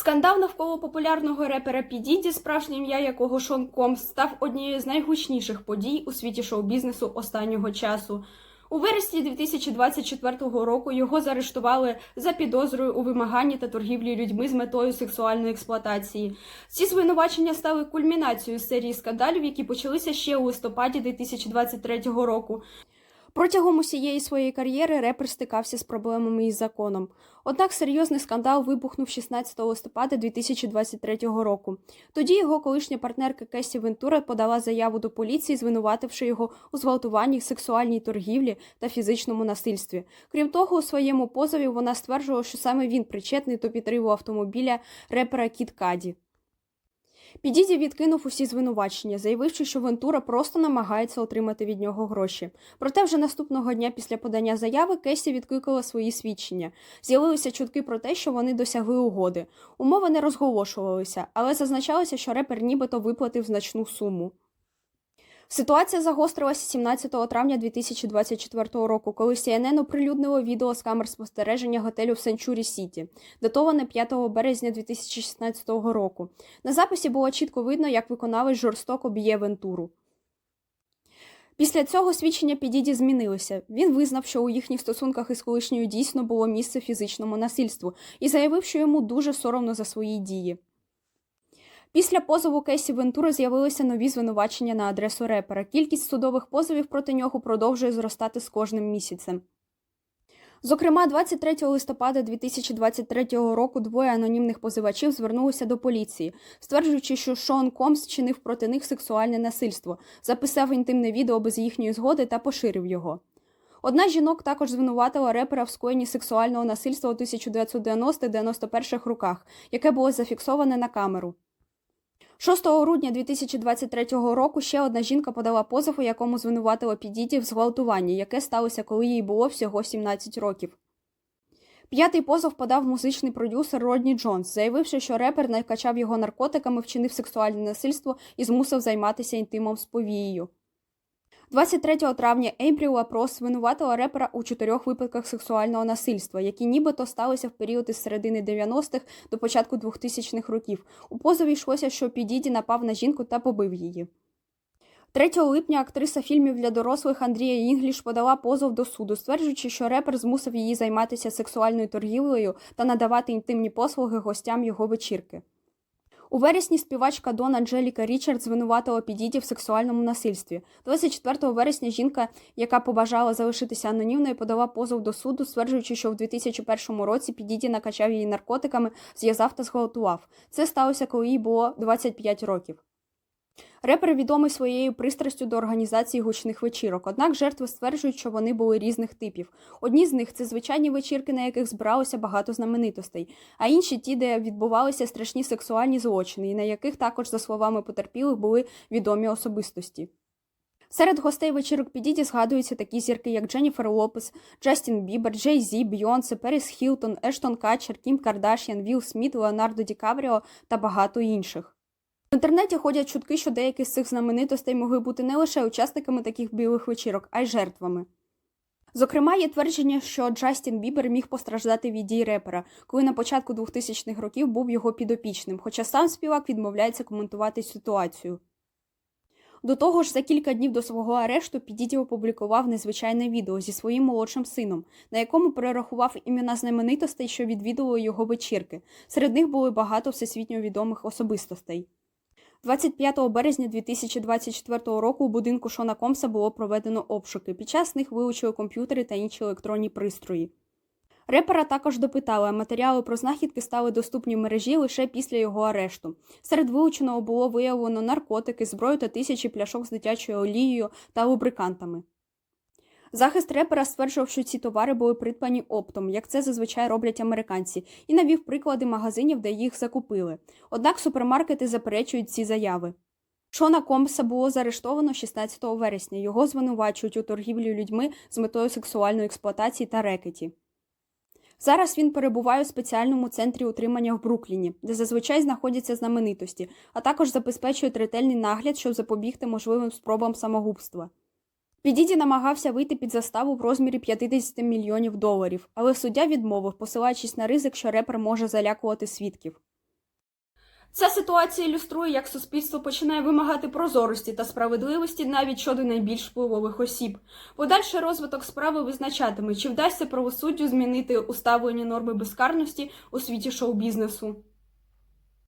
Скандал навколо популярного репера Підіді, справжнє ім'я якого Шон Комс, став однією з найгучніших подій у світі шоу-бізнесу останнього часу. У вересні 2024 року його заарештували за підозрою у вимаганні та торгівлі людьми з метою сексуальної експлуатації. Ці звинувачення стали кульмінацією серії скандалів, які почалися ще у листопаді 2023 року. Протягом усієї своєї кар'єри репер стикався з проблемами із законом. Однак серйозний скандал вибухнув 16 листопада 2023 року. Тоді його колишня партнерка Кесі Вентура подала заяву до поліції, звинувативши його у зґвалтуванні, сексуальній торгівлі та фізичному насильстві. Крім того, у своєму позові вона стверджувала, що саме він причетний до підриву автомобіля репера Кіт Каді. Підіді відкинув усі звинувачення, заявивши, що Вентура просто намагається отримати від нього гроші. Проте вже наступного дня після подання заяви Кесі відкликала свої свідчення. З'явилися чутки про те, що вони досягли угоди. Умови не розголошувалися, але зазначалося, що репер нібито виплатив значну суму. Ситуація загострилася 17 травня 2024 року, коли CNN оприлюднило відео з камер спостереження готелю в Сенчурі Сіті, датоване 5 березня 2016 року. На записі було чітко видно, як виконавець жорстоко б'є Вентуру. Після цього свідчення Підіді змінилися. Він визнав, що у їхніх стосунках із колишньою дійсно було місце фізичному насильству, і заявив, що йому дуже соромно за свої дії. Після позову Кесі Вентури з'явилися нові звинувачення на адресу репера. Кількість судових позовів проти нього продовжує зростати з кожним місяцем. Зокрема, 23 листопада 2023 року двоє анонімних позивачів звернулися до поліції, стверджуючи, що Шон Комс чинив проти них сексуальне насильство, записав інтимне відео без їхньої згоди та поширив його. Одна з жінок також звинуватила репера в скоєнні сексуального насильства у 1990-91 роках, яке було зафіксоване на камеру. 6 грудня 2023 року ще одна жінка подала позов, у якому звинуватила підітів зґвалтування, яке сталося, коли їй було всього 17 років. П'ятий позов подав музичний продюсер Родні Джонс, заявивши, що репер накачав його наркотиками, вчинив сексуальне насильство і змусив займатися інтимом з повією. 23 травня Ейбріл Лапрос звинуватила репера у чотирьох випадках сексуального насильства, які нібито сталися в період із середини 90-х до початку 2000-х років. У позові йшлося, що Підіді напав на жінку та побив її. 3 липня актриса фільмів для дорослих Андрія Інгліш подала позов до суду, стверджуючи, що репер змусив її займатися сексуальною торгівлею та надавати інтимні послуги гостям його вечірки. У вересні співачка Дона Анджеліка Річард звинуватила Підіді в сексуальному насильстві. 24 вересня жінка, яка побажала залишитися анонімною, подала позов до суду, стверджуючи, що в 2001 році Підіді накачав її наркотиками, зв'язав та зґвалтував. Це сталося, коли їй було 25 років. Репер відомий своєю пристрастю до організації гучних вечірок, однак жертви стверджують, що вони були різних типів. Одні з них це звичайні вечірки, на яких збиралося багато знаменитостей, а інші ті, де відбувалися страшні сексуальні злочини, і на яких також, за словами потерпілих, були відомі особистості. Серед гостей вечірок Підіді згадуються такі зірки, як Дженніфер Лопес, Джастін Бібер, Джей Зі, Бйонсе, Періс Хілтон, Ештон Катчер, Кім Кардашян, Вілл Сміт, Леонардо Ді Кавріо та багато інших. В інтернеті ходять чутки, що деякі з цих знаменитостей могли бути не лише учасниками таких білих вечірок, а й жертвами. Зокрема, є твердження, що Джастін Бібер міг постраждати від дій репера, коли на початку 2000-х років був його підопічним, хоча сам співак відмовляється коментувати ситуацію. До того ж, за кілька днів до свого арешту Підіді опублікував незвичайне відео зі своїм молодшим сином, на якому перерахував імена знаменитостей, що відвідували його вечірки. Серед них були багато всесвітньо відомих особистостей. 25 березня 2024 року у будинку Шона Комса було проведено обшуки. Під час них вилучили комп'ютери та інші електронні пристрої. Репера також допитали, а матеріали про знахідки стали доступні в мережі лише після його арешту. Серед вилученого було виявлено наркотики, зброю та тисячі пляшок з дитячою олією та лубрикантами. Захист репера стверджував, що ці товари були придбані оптом, як це зазвичай роблять американці, і навів приклади магазинів, де їх закупили. Однак супермаркети заперечують ці заяви. Шона Комса було заарештовано 16 вересня. Його звинувачують у торгівлі людьми з метою сексуальної експлуатації та рекеті. Зараз він перебуває у спеціальному центрі утримання в Брукліні, де зазвичай знаходяться знаменитості, а також забезпечують ретельний нагляд, щоб запобігти можливим спробам самогубства. Підіді намагався вийти під заставу в розмірі 50 мільйонів доларів, але суддя відмовив, посилаючись на ризик, що репер може залякувати свідків. Ця ситуація ілюструє, як суспільство починає вимагати прозорості та справедливості навіть щодо найбільш впливових осіб. Подальший розвиток справи визначатиме, чи вдасться правосуддю змінити уставлені норми безкарності у світі шоу-бізнесу.